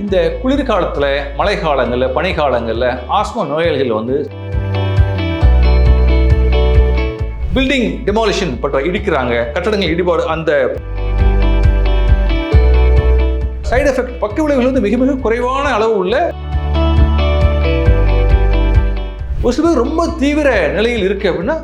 இந்த குளிர்காலத்தில் மழை காலங்களில் பனிக்காலங்களில் ஆஸ்மா நோயாளிகள் வந்து பில்டிங் டெமாலிஷன் பற்ற இடிக்கிறாங்க. கட்டடங்கள் இடிபாடு அந்த சைடு எஃபெக்ட் பக்க விளைவுகள் வந்து மிக மிக குறைவான அளவு உள்ள ஒரு சில பேர் ரொம்ப தீவிர நிலையில் இருக்கு அப்படின்னா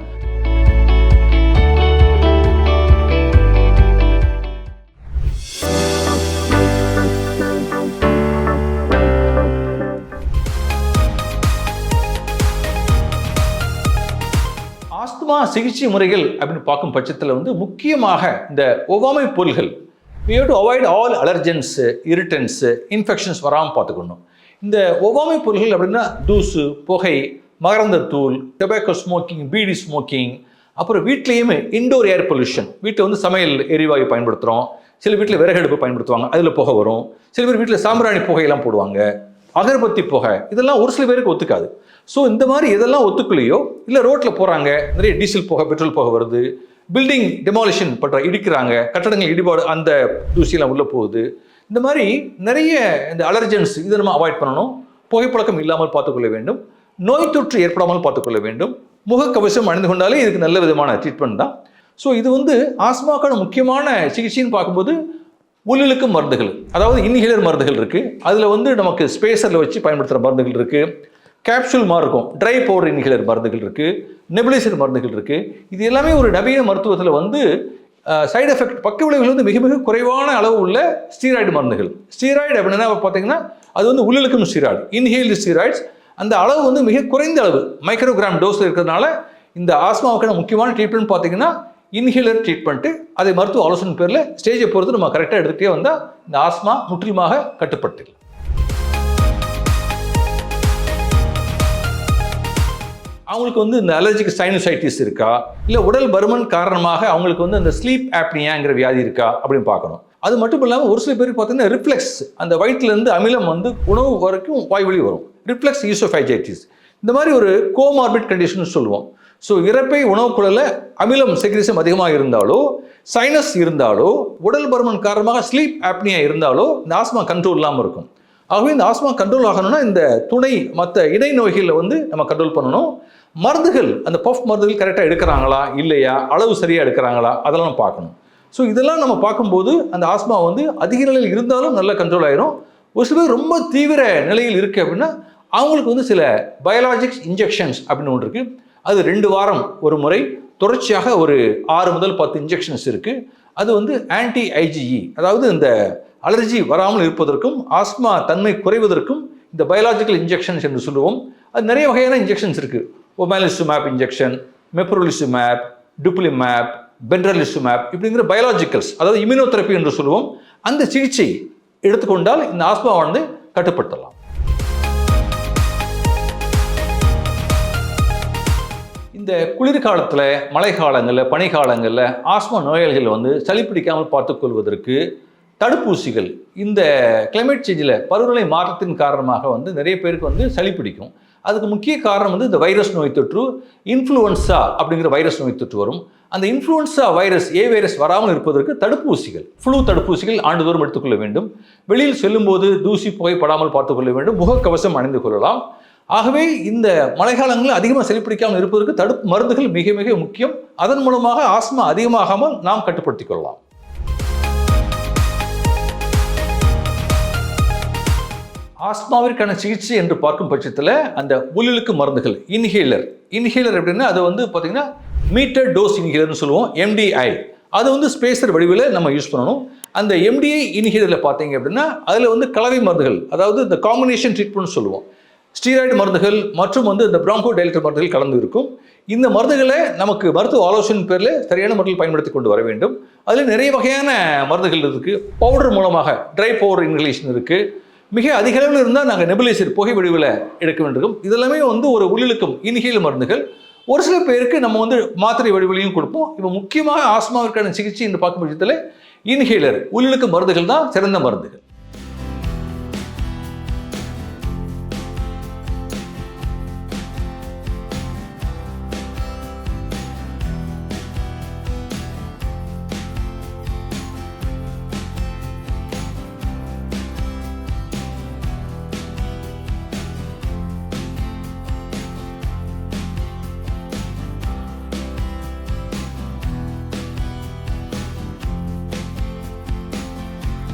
சிகிச்சை முறைகள் அப்படின்னு பார்க்கும் பட்சத்தில் வந்து முக்கியமாக இந்த ஒவ்வாமை பொருள்கள் we to avoid all allergens irritants infections வராமல் பார்த்துக்கணும். இந்த ஒவ்வாமை பொருள்கள் அப்படின்னா தூசு புகை மகரந்த தூள் டொபாக்கோ ஸ்மோக்கிங் பீடி ஸ்மோக்கிங் அப்புறம் வீட்லேயுமே இன்டோர் ஏர் பொல்யூஷன் வீட்டில் வந்து சமையல் எரிவாயு பயன்படுத்துகிறோம் சில வீட்டில் விறகடுப்பு பயன்படுத்துவாங்க. அதில் புகை வரும். சில பேர் வீட்டில் சாம்பிராணி புகையெல்லாம் போடுவாங்க. அகர்பத்தி புகை. இதெல்லாம் ஒரு சில பேருக்கு ஒத்துக்காது. ஸோ இந்த மாதிரி எதெல்லாம் ஒத்துக்கலையோ இல்லை ரோட்டில் போகிறாங்க நிறைய டீசல் புகை பெட்ரோல் புகை வருது பில்டிங் டெமாலிஷன் பண்ணுற இடிக்கிறாங்க கட்டடங்கள் இடிபாடு அந்த தூசியெல்லாம் உள்ளே போகுது. இந்த மாதிரி நிறைய இந்த அலர்ஜென்ஸ் இதை நம்ம அவாய்ட் பண்ணணும். புகைப்பழக்கம் இல்லாமல் பார்த்துக்கொள்ள வேண்டும். நோய் தொற்று ஏற்படாமல் பார்த்துக்கொள்ள வேண்டும். முகக்கவசம் அணிந்து கொண்டாலே இதுக்கு நல்ல விதமான ட்ரீட்மெண்ட் தான். ஸோ இது வந்து ஆஸ்மாக்கான முக்கியமான சிகிச்சைன்னு பார்க்கும்போது உள்ளிழுக்கும் மருந்துகள். அதாவது இன்ஹேலர் மருந்துகள் இருக்குது அதில் வந்து நமக்கு ஸ்பேசரில் வச்சு பயன்படுத்துகிற மருந்துகள் இருக்குது கேப்சூல் மாதிரி இருக்கும். ட்ரை பவுடர் இன்ஹேலர் மருந்துகள் இருக்குது நெபுலைசர் மருந்துகள் இருக்குது இது எல்லாமே ஒரு நவீன மருத்துவத்தில் வந்து சைடு எஃபெக்ட் பக்க விளைவுகள் வந்து மிக மிக குறைவான அளவு உள்ள ஸ்டீராய்டு மருந்துகள். ஸ்டீராய்டு அப்படின்னா பார்த்தீங்கன்னா அது வந்து உள்ளிழுக்கும் ஸ்டீராய்டு இன்ஹேல்டு ஸ்டீராய்ட்ஸ் அந்த அளவு வந்து மிக குறைந்த அளவு மைக்ரோகிராம் டோஸ் இருக்கிறதுனால இந்த ஆஸ்மாவுக்கான முக்கியமான ட்ரீட்மெண்ட் பார்த்தீங்கன்னா இன்ஹேலர் ட்ரீட்மெண்ட்டு அதை மருத்துவ ஆலோசனை பேரில் ஸ்டேஜை பொறுத்து நம்ம கரெக்டாக எடுத்துகிட்டே வந்தால் இந்த ஆஸ்மா முற்றிலுமாக கட்டுப்படுத்திடலாம் அவங்களுக்கு வந்து இந்த அலர்ஜிக் சைனசைட்டிஸ் இருக்கா? இல்லை உடல் பருமன் காரணமாக அவங்களுக்கு வந்து அந்த ஸ்லீப் ஆப்னியாங்கிற வியாதி இருக்கா? அப்படின்னு பார்க்கணும். அது மட்டும் இல்லாமல் ஒரு சில பேருக்கு பார்த்தீங்கன்னா ரிஃப்ளெக்ஸ் அந்த வயிற்றுலேருந்து அமிலம் வந்து உணவு வரைக்கும் வாய்வழி வரும். ரிஃப்ளெக்ஸ் ஈசோஃபைஜைட்டிஸ் இந்த மாதிரி ஒரு கோமார்பிட் கண்டிஷன் சொல்லுவோம். ஸோ இறப்பை உணவுக்குழல அமிலம் செக்ரிசம் அதிகமாக இருந்தாலோ சைனஸ் இருந்தாலோ உடல் பருமன் காரணமாக ஸ்லீப் ஆப்னியா இருந்தாலோ இந்த ஆஸ்மா கண்ட்ரோல் இல்லாமல் இருக்கும். ஆகவே இந்த ஆஸ்மா கண்ட்ரோல் ஆகணும்னா இந்த துணை மற்ற இடை நோய்களை வந்து நம்ம கண்ட்ரோல் பண்ணணும். மருந்துகள் அந்த பஃப் மருந்துகள் கரெக்டாக எடுக்கிறாங்களா இல்லையா அளவு சரியாக எடுக்கிறாங்களா அதெல்லாம் நம்ம பார்க்கணும். ஸோ இதெல்லாம் நம்ம பார்க்கும்போது அந்த ஆஸ்மா வந்து அதிக நிலையில் இருந்தாலும் நல்ல கண்ட்ரோல் ஆயிரும். ஒரு சில பேர் ரொம்ப தீவிர நிலையில் இருக்குது அப்படின்னா அவங்களுக்கு வந்து சில பயாலாஜிக்ஸ் இன்ஜெக்ஷன்ஸ் அப்படின்னு ஒன்று இருக்குது அது ரெண்டு வாரம் ஒரு முறை தொடர்ச்சியாக ஒரு ஆறு முதல் பத்து இன்ஜெக்ஷன்ஸ் இருக்குது அது வந்து ஆன்டி ஐஜிஇ அதாவது இந்த அலர்ஜி வராமல் இருப்பதற்கும் ஆஸ்மா தன்மை குறைவதற்கும் இந்த பயாலாஜிக்கல் இன்ஜெக்ஷன்ஸ் என்று சொல்லுவோம். அது நிறைய வகையான இன்ஜெக்ஷன்ஸ் இருக்குது omalizumab injection mepolizumab dupilumab benralizumab இப்படிங்கிற பயாலாஜிக்கல்ஸ் அதாவது இம்யூனோதெரப்பி என்று சொல்லுவோம். அந்த சிகிச்சை எடுத்துக்கொண்டால் இந்த ஆஸ்மாவை வந்து கட்டுப்படுத்தலாம். இந்த குளிர்காலத்தில் மழை காலங்களில் பனிக்காலங்களில் ஆஸ்மா நோயாளிகள் வந்து சளி பிடிக்காமல் பார்த்துக்கொள்வதற்கு தடுப்பூசிகள் இந்த கிளைமேட் சேஞ்சில் பருவநிலை மாற்றத்தின் காரணமாக வந்து நிறைய பேருக்கு வந்து சளி பிடிக்கும். அதுக்கு முக்கிய காரணம் வந்து இந்த வைரஸ் நோய் தொற்று இன்ஃப்ளூயன்ஸா அப்படிங்கிற வைரஸ் நோய் தொற்று வரும். அந்த இன்ஃப்ளூயன்ஸா வைரஸ் ஏ வைரஸ் வராமல் இருப்பதற்கு தடுப்பூசிகள் ஃப்ளூ தடுப்பூசிகள் ஆண்டுதோறும் எடுத்துக்கொள்ள வேண்டும். வெளியில் செல்லும்போது தூசி புகைப்படாமல் பார்த்துக்கொள்ள வேண்டும். முகக்கவசம் அணிந்து கொள்ளலாம். ஆகவே இந்த மழைக்காலங்களில் அதிகமாக சளி பிடிக்காமல் இருப்பதற்கு தடுப்பு மருந்துகள் மிக மிக முக்கியம். அதன் மூலமாக ஆஸ்மா அதிகமாகாமல் நாம் கட்டுப்படுத்திக் கொள்ளலாம். ஆஸ்மாவிற்கான சிகிச்சை என்று பார்க்கும் பட்சத்தில் அந்த உள்ளிழுக்கு மருந்துகள் இன்ஹேலர் இன்ஹேலர் அப்படின்னா அது வந்து பார்த்தீங்கன்னா மீட்டர் டோஸ் இன்ஹேலர்னு சொல்லுவோம் எம்டிஐ அது வந்து ஸ்பேசர் வடிவில் நம்ம யூஸ் பண்ணணும். அந்த எம்டிஐ இன்ஹேலரில் பார்த்தீங்க அப்படின்னா அதில் வந்து கலவை மருந்துகள் அதாவது இந்த காம்பினேஷன் ட்ரீட்மெண்ட் சொல்லுவோம். ஸ்டீராய்டு மருந்துகள் மற்றும் வந்து இந்த பிராங்கோ டைலட்டர் மருந்துகள் கலந்து இருக்கும். இந்த மருந்துகளை நமக்கு மருத்துவ ஆலோசனை பேரில் சரியான முறையில் பயன்படுத்தி கொண்டு வர வேண்டும். அதில் நிறைய வகையான மருந்துகள் இருக்குது பவுடர் மூலமாக ட்ரை பவுடர் இன்ஹலேஷன் இருக்குது மிக அதிக அளவில் இருந்தால் நாங்கள் நெபுலைசர் புகை வடிவில் எடுக்க வேண்டியிருக்கும். இதெல்லாமே வந்து ஒரு உள்ளிழுக்கும் இன்ஹேல் மருந்துகள். ஒரு சில பேருக்கு நம்ம வந்து மாத்திரை வடிவிலையும் கொடுப்போம். இப்போ முக்கியமாக ஆஸ்மாவிற்கான சிகிச்சை என்று பார்க்கும் பட்சத்தில் இன்ஹேலர் உள்ளிழுக்கும் மருந்துகள் தான் சிறந்த மருந்துகள்.